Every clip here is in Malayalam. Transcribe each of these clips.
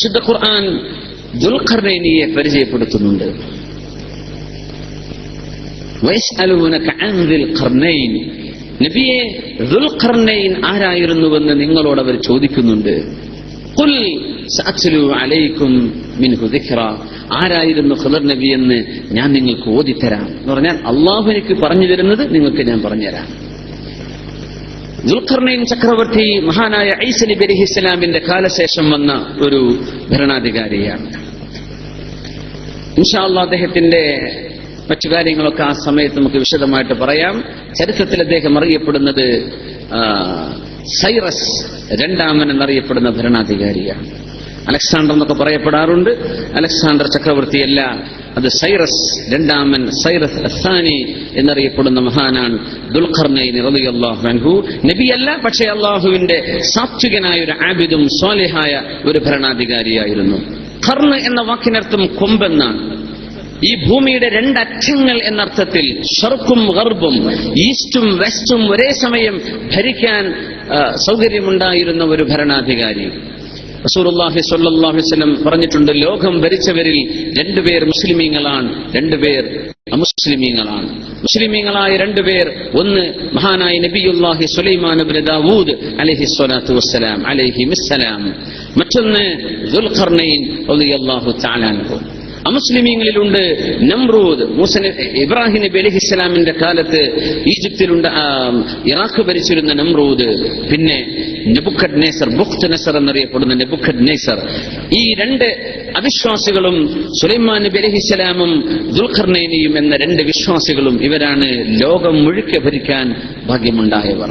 ശുദ്ധ ഖുർആൻ ദുൽഖർനൈനിയെ പരിചയപ്പെടുത്തുന്നുണ്ട്. നബിയെ ആരായിരുന്നുവെന്ന് നിങ്ങളോട് അവർ ചോദിക്കുന്നുണ്ട്. മിൻഹു ആരായിരുന്നു ഖദർ നബി എന്ന് ഞാൻ നിങ്ങൾക്ക് ഓതിത്തരാം എന്ന് പറഞ്ഞാൽ അള്ളാഹു എനിക്ക് പറഞ്ഞു തരുന്നത് നിങ്ങൾക്ക് ഞാൻ പറഞ്ഞുതരാം. ദുൽഖർണൈൻ ചക്രവർത്തി മഹാനായ ഐസ് നബി അലി ഇസ്ലാമിന്റെ കാലശേഷം വന്ന ഒരു ഭരണാധികാരിയാണ്. ഇൻഷാല്ല അദ്ദേഹത്തിന്റെ മറ്റു കാര്യങ്ങളൊക്കെ ആ സമയത്ത് നമുക്ക് വിശദമായിട്ട് പറയാം. ചരിത്രത്തിൽ അദ്ദേഹം അറിയപ്പെടുന്നത് സൈറസ് രണ്ടാമൻ എന്നറിയപ്പെടുന്ന ഭരണാധികാരിയാണ്. അലക്സാണ്ടർ എന്നൊക്കെ പറയപ്പെടാറുണ്ട്. അലക്സാണ്ടർ ചക്രവർത്തിയല്ല അത് സൈറസ് രണ്ടാമൻ സൈറസ് അസാനി എന്നറിയപ്പെടുന്ന മഹാനാണ് ദുൽഖർനൈൻ അൻഹു. നബിയല്ല പക്ഷേ അള്ളാഹുവിന്റെ സാത്വികനായ ഒരു ആബിദും സ്വാലിഹായ ഒരു ഭരണാധികാരിയായിരുന്നു. ഖർണ് എന്ന വാക്കിനർത്ഥം കൊമ്പെന്നാണ്. ഈ ഭൂമിയുടെ രണ്ടറ്റങ്ങൾ എന്നർത്ഥത്തിൽ ഷർക്കും ഗർബും ഈസ്റ്റും വെസ്റ്റും ഒരേ സമയം ഭരിക്കാൻ സൗകര്യമുണ്ടായിരുന്ന ഒരു ഭരണാധികാരി. അലൈഹി വസല്ലം പറഞ്ഞിട്ടുണ്ട് ലോകം ഭരിച്ചവരിൽ രണ്ടുപേർ മുസ്ലിമീങ്ങളാണ് രണ്ടുപേർ അമുസ്ലിമീങ്ങളാണ്. മുസ്ലിമീങ്ങളായ രണ്ടുപേർ ഒന്ന് മഹാനായ നബിയുല്ലാഹി സുലൈമാൻ ദാവൂദ് അലഹി സ്വലാത്തു വസ്സലാം അലഹി മിസ്സലാം. മറ്റൊന്ന് തആല അൻഹു. അമുസ്ലിമീങ്ങളിലുണ്ട് നമ്രൂദ് മൂസ ഇബ്രാഹിം നബി അലഹി ഇസ്ലാമിന്റെ കാലത്ത് ഈജിപ്തിലുണ്ട് ഇറാഖ് ഭരിച്ചിരുന്ന നമ്രൂദ്. പിന്നെ നെബുഖഡ് നേസർ ബുഖ്ത് നെസർ എന്നറിയപ്പെടുന്ന നെബുഖഡ് ഈ രണ്ട് അവിശ്വാസികളും സുലൈമാൻ നബി അലഹിസ്സലാമും ദുൽഖർനൈനിയും എന്ന രണ്ട് വിശ്വാസികളും ഇവരാണ് ലോകം മുഴുക്കെ ഭരിക്കാൻ ഭാഗ്യമുണ്ടായവർ.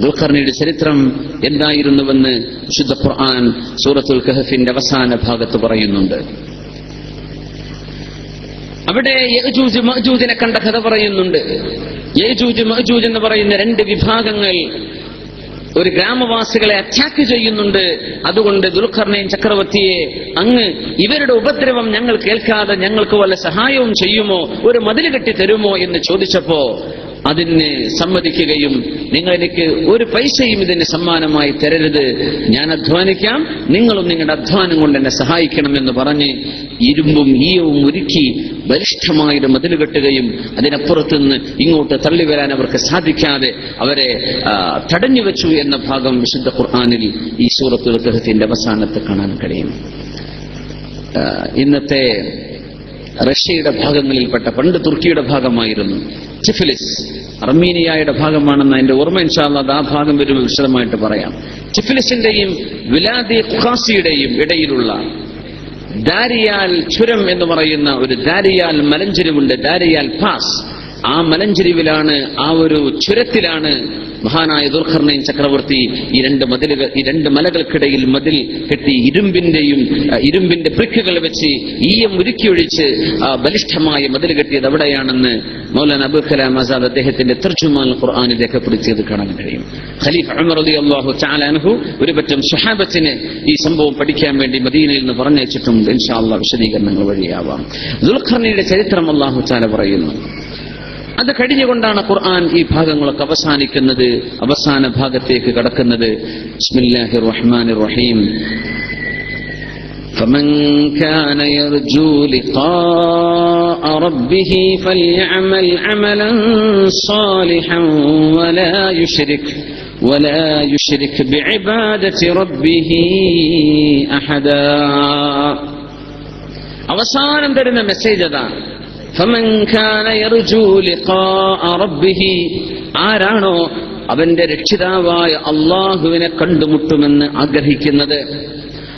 ദുൽഖർണിയുടെ ചരിത്രം എന്തായിരുന്നുവെന്ന് വിശുദ്ധ ഖുർആൻ സൂറത്തുൽ കഹഫിന്റെ അവസാന ഭാഗത്ത് പറയുന്നുണ്ട്. അവിടെ യജൂജ് മഅജൂജിനെ കണ്ട കഥ പറയുന്നുണ്ട്. യജൂജ് മഅജൂജ് എന്ന് പറയുന്ന രണ്ട് വിഭാഗങ്ങൾ ഒരു ഗ്രാമവാസികളെ അറ്റാക്ക് ചെയ്യുന്നുണ്ട്. അതുകൊണ്ട് ദുൽഖർണയും ചക്രവർത്തിയെ അങ്ങ് ഇവരുടെ ഉപദ്രവം ഞങ്ങൾ കേൾക്കാതെ ഞങ്ങൾക്ക് വല്ല സഹായവും ചെയ്യുമോ? ഒരു മതിൽ കെട്ടി തരുമോ എന്ന് ചോദിച്ചപ്പോ അതിന് സമ്മതിക്കുകയും നിങ്ങൾ എനിക്ക് ഒരു പൈസയും ഇതിന് സമ്മാനമായി തരരുത്. ഞാൻ അധ്വാനിക്കാം. നിങ്ങളും നിങ്ങളുടെ അധ്വാനം കൊണ്ട് എന്നെ സഹായിക്കണം എന്ന് പറഞ്ഞ് ഇരുമ്പും ഈയവും ഒരുക്കി ബലിഷ്ഠമായൊരു മതിൽ കെട്ടുകയും അതിനപ്പുറത്തു നിന്ന് ഇങ്ങോട്ട് തള്ളി വരാൻ അവർക്ക് സാധിക്കാതെ അവരെ തടഞ്ഞു വെച്ചു എന്ന ഭാഗം വിശുദ്ധ ഖുർആാനിൽ ഈ സൂറത്തുൽ ഗ്രഹത്തിന്റെ അവസാനത്ത് കാണാൻ കഴിയും. ഇന്നത്തെ റഷ്യയുടെ ഭാഗങ്ങളിൽപ്പെട്ട പണ്ട് തുർക്കിയുടെ ഭാഗമായിരുന്നു. ചിഫിലിസ് അർമീനിയയുടെ ഭാഗമാണെന്ന് അതിന്റെ ഓർമ്മ ഇൻഷാല്ല അത് ആ ഭാഗം വരുമ്പോൾ വിശദമായിട്ട് പറയാം. ചിഫിലിസിന്റെയും വിലാദി ഖുഹാസിയുടെയും ഇടയിലുള്ള ദാരിയാൽ ചുരം എന്ന് പറയുന്ന ഒരു ദാരിയാൽ മലഞ്ചെരിവുണ്ട് ദാരിയാൽ പാസ്. ആ മലഞ്ചെരിവിലാണ് ആ ഒരു ചുരത്തിലാണ് മഹാനായ ദുർഖർണയൻ ചക്രവർത്തി ഈ രണ്ട് മതിലുകൾ ഈ രണ്ട് മലകൾക്കിടയിൽ മതിൽ കെട്ടി ഇരുമ്പിന്റെയും ഇരുമ്പിന്റെ പ്രിക്കുകൾ വെച്ച് ഈയം ഉരുക്കിയൊഴിച്ച് ആ, ബലിഷ്ഠമായ മതിൽ കെട്ടിയത് എവിടെയാണെന്ന് മൗലാന അബുൽ കലാം ആസാദ് അദ്ദേഹത്തിന്റെ തർജുമാൻ ഖുർആാനിൽ രേഖപ്പെടുത്തിയത് കാണാൻ കഴിയും. ഖലീഫ് ഉമർ അലി അള്ളാഹു ചാലാൻഹു ഒരു പറ്റം സുഹാബത്തിന് ഈ സംഭവം പഠിക്കാൻ വേണ്ടി മദീനയിൽ നിന്ന് പറഞ്ഞയച്ചിട്ടുണ്ട്. ഇൻഷാ അള്ളാഹ് വിശദീകരണങ്ങൾ വഴിയാവാം. ദുൽഖർണിയുടെ ചരിത്രം അള്ളാഹു ചാല പറയുന്നു. അത് കഴിഞ്ഞുകൊണ്ടാണ് ഖുർആൻ ഈ ഭാഗങ്ങളൊക്കെ അവസാനിക്കുന്നത് അവസാന ഭാഗത്തേക്ക് കടക്കുന്നത് ബിസ്മില്ലാഹിർ റഹ്മാനിർ റഹീം فمن كان يرجو لقاء ربه فليعمل عملا صالحا ولا يشرك ولا يشرك بعبادة ربه أحدا അവസാനം തരുന്ന മെസ്സേജ് അതാണ് ഫമൻ കാന യർജൂ ലിഖാ റബ്ബിഹി ആരാണോ അവന്റെ രക്ഷിതാവായ അള്ളാഹുവിനെ കണ്ടുമുട്ടുമെന്ന് ആഗ്രഹിക്കുന്നത്?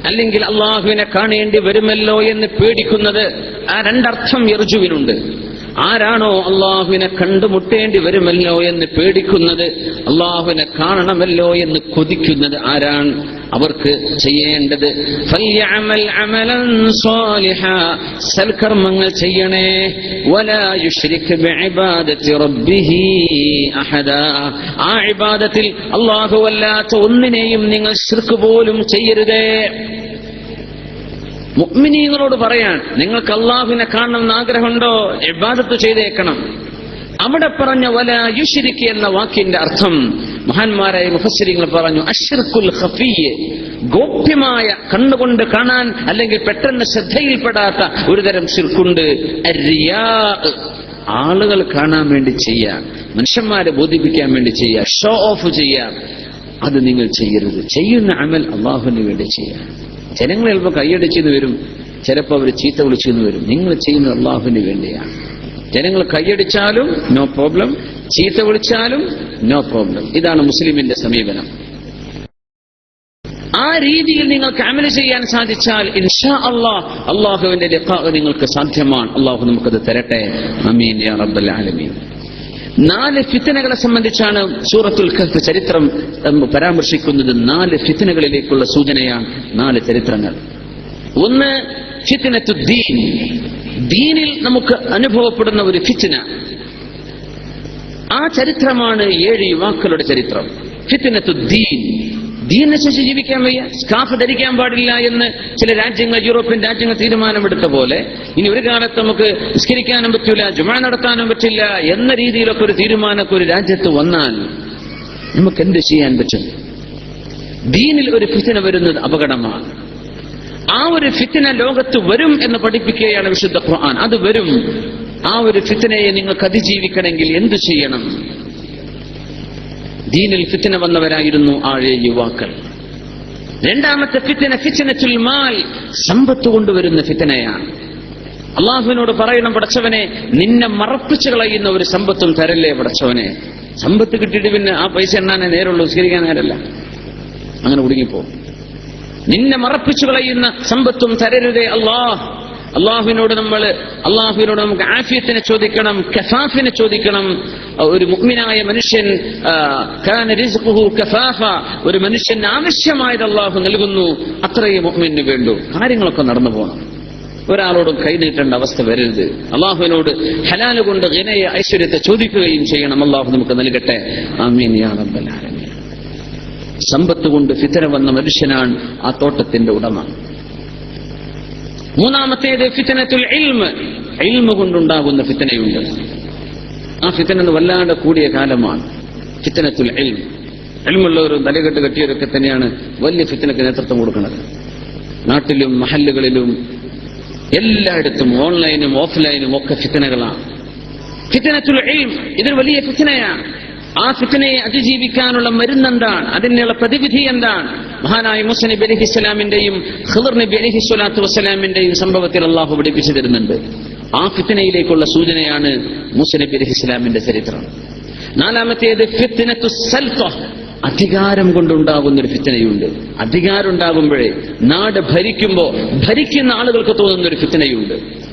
അല്ലെങ്കിൽ അള്ളാഹുവിനെ കാണേണ്ടി വരുമല്ലോ എന്ന് പേടിക്കുന്നത് ആ രണ്ടർത്ഥം യർജുവിനുണ്ട്. ആരാണോ അള്ളാഹുവിനെ കണ്ടുമുട്ടേണ്ടി വരുമല്ലോ എന്ന് പേടിക്കുന്നത് അള്ളാഹുവിനെ കാണണമല്ലോ എന്ന് കൊതിക്കുന്നത് ആരാണ്? അവർക്ക് ചെയ്യേണ്ടത്. സൽക്കർമ്മങ്ങൾ ചെയ്യണേ. ആ ഇബാദത്തിൽ അള്ളാഹു അല്ലാത്ത ഒന്നിനെയും നിങ്ങൾ ശിർക്ക് പോലും ചെയ്യരുതേ മുഗ്മിനീങ്ങളോട് പറയാൻ നിങ്ങൾക്ക് അള്ളാഹുവിനെ കാണണമെന്ന് ആഗ്രഹമുണ്ടോ ഇബാദത്ത് ചെയ്തേക്കണം അവിടെ പറഞ്ഞ വല യുഷിരിക്ക് എന്ന വാക്കിന്റെ അർത്ഥം മഹാന്മാരായ മുഫസ്സിരിങ്ങൾ പറഞ്ഞു അഷിർക്കുൽ ഖഫീയ് ഗോപ്യമായ കണ്ണുകൊണ്ട് കാണാൻ അല്ലെങ്കിൽ പെട്ടെന്ന് ശ്രദ്ധയിൽപ്പെടാത്ത ഒരുതരം ശിർക്കുണ്ട്. ആളുകൾ കാണാൻ വേണ്ടി ചെയ്യാം മനുഷ്യന്മാരെ ബോധിപ്പിക്കാൻ വേണ്ടി ചെയ്യാം ഷോ ഓഫ് ചെയ്യാം അത് നിങ്ങൾ ചെയ്യരുത്. ചെയ്യുന്ന അമൽ അള്ളാഹുവിന് വേണ്ടി ചെയ്യാം ജനങ്ങൾ ചിലപ്പോൾ കൈയടിച്ചെന്ന് വരും ചിലപ്പോൾ അവർ ചീത്ത വിളിച്ചെന്ന് വരും. നിങ്ങൾ ചെയ്യുന്നത് അള്ളാഹുവിന് വേണ്ടിയാണ്. ജനങ്ങൾ കൈയടിച്ചാലും നോ പ്രോബ്ലം ചീത്ത വിളിച്ചാലും നോ പ്രോബ്ലം ഇതാണ് മുസ്ലിമിന്റെ സമീപനം. ആ രീതിയിൽ നിങ്ങൾക്ക് അമല ചെയ്യാൻ സാധിച്ചാൽ ഇൻഷാ അള്ളാഹ് അള്ളാഹുവിന്റെ ലിഖാ നിങ്ങൾക്ക് സാധ്യമാണ്. അള്ളാഹു നമുക്കത് തരട്ടെ. അമീൻ യാ റബ്ബൽ ആലമീൻ. നാല് ഫിത്തനകളെ സംബന്ധിച്ചാണ് സൂറത്തുൽ കഹ്ഫ് ചരിത്രം പരാമർശിക്കുന്നത്. നാല് ഫിത്തനകളിലേക്കുള്ള സൂചനയാണ് നാല് ചരിത്രങ്ങൾ. ഒന്ന് ഫിത്തനത്തു ദീൻ ദീനിൽ നമുക്ക് അനുഭവപ്പെടുന്ന ഒരു ഫിത്തന. ആ ചരിത്രമാണ് ഏഴ് യുവാക്കളുടെ ചരിത്രം. ഫിത്തനത്തു ദീൻ ശേഷി ജീവിക്കാൻ വയ്യ. സ്കാഫ് ധരിക്കാൻ പാടില്ല എന്ന് ചില രാജ്യങ്ങൾ യൂറോപ്യൻ രാജ്യങ്ങൾ തീരുമാനമെടുത്ത പോലെ ഇനി ഒരു കാലത്ത് നമുക്ക് നിസ്കരിക്കാനും പറ്റില്ല ജുമ നടത്താനും പറ്റില്ല എന്ന രീതിയിലൊക്കെ ഒരു തീരുമാനമൊക്കെ ഒരു രാജ്യത്ത് വന്നാൽ നമുക്ക് എന്ത് ചെയ്യാൻ പറ്റും? ദീനിൽ ഒരു ഫിത്തിന വരുന്നത് അപകടമാണ്. ആ ഒരു ഫിത്തിന ലോകത്ത് വരും എന്ന് പഠിപ്പിക്കുകയാണ് വിശുദ്ധ ഖുർആൻ. അത് വരും. ആ ഒരു ഫിത്തനയെ നിങ്ങൾക്ക് അതിജീവിക്കണമെങ്കിൽ എന്തു ചെയ്യണം? ദീനിൽ ഫിത്തന വന്നവരായിരുന്നു ആ യുവാക്കൾ. രണ്ടാമത്തെ ഫിത്തന ഫിത്തനത്തുൽ മാൽ സമ്പത്ത് കൊണ്ടുവരുന്ന ഫിത്തനയാണ് അള്ളാഹുവിനോട് പറയണം പടച്ചവനെ നിന്നെ മറപ്പിച്ചു കളയുന്ന ഒരു സമ്പത്തും തരല്ലേ പടച്ചവനെ? സമ്പത്ത് കിട്ടിയിട്ട് പിന്നെ ആ പൈസ എണ്ണാനേ നേരുള്ളൂ സ്വീകരിക്കാൻ നേരല്ല. അങ്ങനെ ഒടുങ്ങിപ്പോ നിന്നെ മറപ്പിച്ചു കളയുന്ന സമ്പത്തും തരരുതേ അള്ളാഹ്. അള്ളാഹുവിനോട് നമ്മൾ അള്ളാഹുവിനോട് നമുക്ക് ആഫിയത്തിനെ ചോദിക്കണം കസാഫിനെ ചോദിക്കണം. ഒരു മുഗ്മിനായ മനുഷ്യൻ ഒരു മനുഷ്യന് ആവശ്യമായത് അള്ളാഹു നൽകുന്നു. അത്രയും മുഗ്മിന് വേണ്ടു. കാര്യങ്ങളൊക്കെ നടന്നു പോകണം. ഒരാളോടും കൈനീട്ടേണ്ട അവസ്ഥ വരരുത്. അള്ളാഹുവിനോട് ഹലാൽ കൊണ്ട് ഗനയ ഐശ്വര്യത്തെ ചോദിക്കുകയും ചെയ്യണം. അള്ളാഹു നമുക്ക് നൽകട്ടെ. ആമീൻ യാ സമ്പത്ത് കൊണ്ട് ഫിത്തര വന്ന മനുഷ്യനാണ് ആ തോട്ടത്തിന്റെ ഉടമ. മൂന്നാമത്തേത് ഫിത്തനത്തുൽ ഇൽമ്. ഇൽമ കൊണ്ടുണ്ടാകുന്ന ഫിത്തനയുണ്ട്. ആ ഫിത്തന വല്ലാണ്ട് കൂടിയ കാലമാണ്. ഫിത്തനത്തുൽ ഇൽം ഇൽമുള്ളവരും തലകെട്ട് കെട്ടിയവരൊക്കെ തന്നെയാണ് വലിയ ഫിത്തനക്ക് നേതൃത്വം കൊടുക്കുന്നത്. നാട്ടിലും മഹല്ലുകളിലും എല്ലായിടത്തും ഓൺലൈനും ഓഫ്ലൈനും ഒക്കെ ഫിത്തനകളാണ്. ഫിത്തനത്തുൽ ഇൽം ഇതൊരു വലിയ ഫിത്തനയാണ്. ആ ഫിത്തനയെ അതിജീവിക്കാനുള്ള മരുന്നെന്താണ്? അതിനുള്ള പ്രതിവിധി എന്താണ്? മഹാനായ മുസ നബി അലഹി സ്വലാമിന്റെയും ഖിദർ നബി അലഹി സ്വലാത്തു വസ്സലാമിന്റെയും സംഭവത്തിൽ അള്ളാഹു പഠിപ്പിച്ചു തരുന്നുണ്ട്. ആ ഫിത്തനയിലേക്കുള്ള സൂചനയാണ് മൂസ നബി അലഹി സ്വലാമിന്റെ ചരിത്രം. നാലാമത്തേത് ഫിത്തനത്തു അധികാരം കൊണ്ടുണ്ടാകുന്ന ഒരു ഫിത്തനയുണ്ട് അധികാരം ഉണ്ടാകുമ്പോഴേ നാട് ഭരിക്കുമ്പോ ഭരിക്കുന്ന ആളുകൾക്ക് തോന്നുന്ന ഒരു ഫിത്തനയുണ്ട്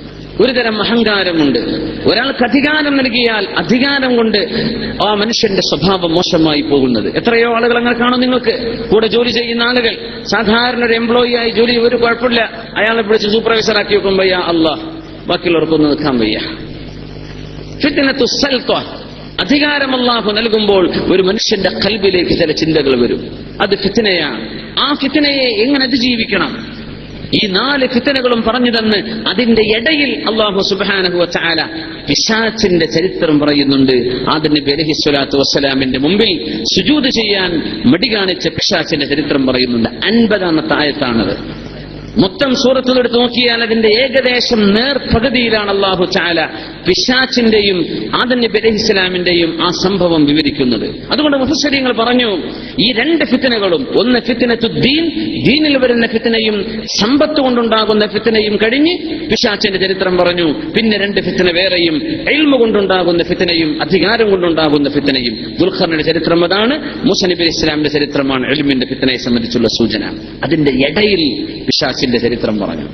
ഒരു തരം അഹങ്കാരമുണ്ട്. ഒരാൾക്ക് അധികാരം നൽകിയാൽ അധികാരം കൊണ്ട് ആ മനുഷ്യന്റെ സ്വഭാവം മോശമായി പോകുന്നത്. എത്രയോ ആളുകൾ അങ്ങനെ കാണും നിങ്ങൾക്ക്. കൂടെ ജോലി ചെയ്യുന്ന ആളുകൾ. സാധാരണ ഒരു എംപ്ലോയി ആയി ജോലി ഒരു കുഴപ്പമില്ല. അയാളെ വിളിച്ച് സൂപ്പർവൈസർ ആക്കി വെക്കും. വയ്യ അള്ളാഹ് ബാക്കിയുള്ളവർക്കൊന്ന് നിൽക്കാൻ വയ്യ. അധികാരം അള്ളാഹു നൽകുമ്പോൾ ഒരു മനുഷ്യന്റെ കൽബിലേക്ക് ചില ചിന്തകൾ വരും. അത് ഫിത്തിനയാണ് ആ ഫിത്തിനയെ എങ്ങനെ അതിജീവിക്കണം? ഈ നാല് ഫിത്തനകളും പറഞ്ഞു തന്ന് അതിന്റെ ഇടയിൽ അള്ളാഹു സുബാനഹു ചാല പിശാച്ചിന്റെ ചരിത്രം പറയുന്നുണ്ട്. അതിന് അലഹി സ്വലാത്തു വസ്സലാമിന്റെ മുമ്പിൽ സുജൂത് ചെയ്യാൻ മടി കാണിച്ച പിശാച്ചിന്റെ ചരിത്രം പറയുന്നുണ്ട്. അൻപതാമത്തെ ആയത്താണത്. മൊത്തം സൂറത്തിൽ എടുത്ത് നോക്കിയാൽ അതിന്റെ ഏകദേശം നേർപകുതിയിലാണ് അള്ളാഹു ചാല പിശാച്ചിന്റെയും ആദം ബലഹിസ്ലാമിന്റെയും ആ സംഭവം വിവരിക്കുന്നത്. അതുകൊണ്ട് മുഹസരിയങ്ങൾ പറഞ്ഞു ഈ രണ്ട് ഫിത്തനകളും ഒന്ന് ഫിത്തനത്തു ദീൻ ദീനിൽ വരുന്ന ഫിത്തനയും സമ്പത്ത് കൊണ്ടുണ്ടാകുന്ന ഫിത്തനയും കഴിഞ്ഞ് പിശാച്ചിന്റെ ചരിത്രം പറഞ്ഞു. പിന്നെ രണ്ട് ഫിത്തന വേറെയും എൽമ കൊണ്ടുണ്ടാകുന്ന ഫിത്തനയും അധികാരം കൊണ്ടുണ്ടാകുന്ന ഫിത്തനയും. ദുൽഖറിന്റെ ചരിത്രം അതാണ് മുസനബി ഇസ്ലാമിന്റെ ചരിത്രമാണ് എൽമിന്റെ ഫിത്തനയെ സംബന്ധിച്ചുള്ള സൂചന. അതിന്റെ ഇടയിൽ പിശാച്ചിന്റെ ചരിത്രം പറഞ്ഞു.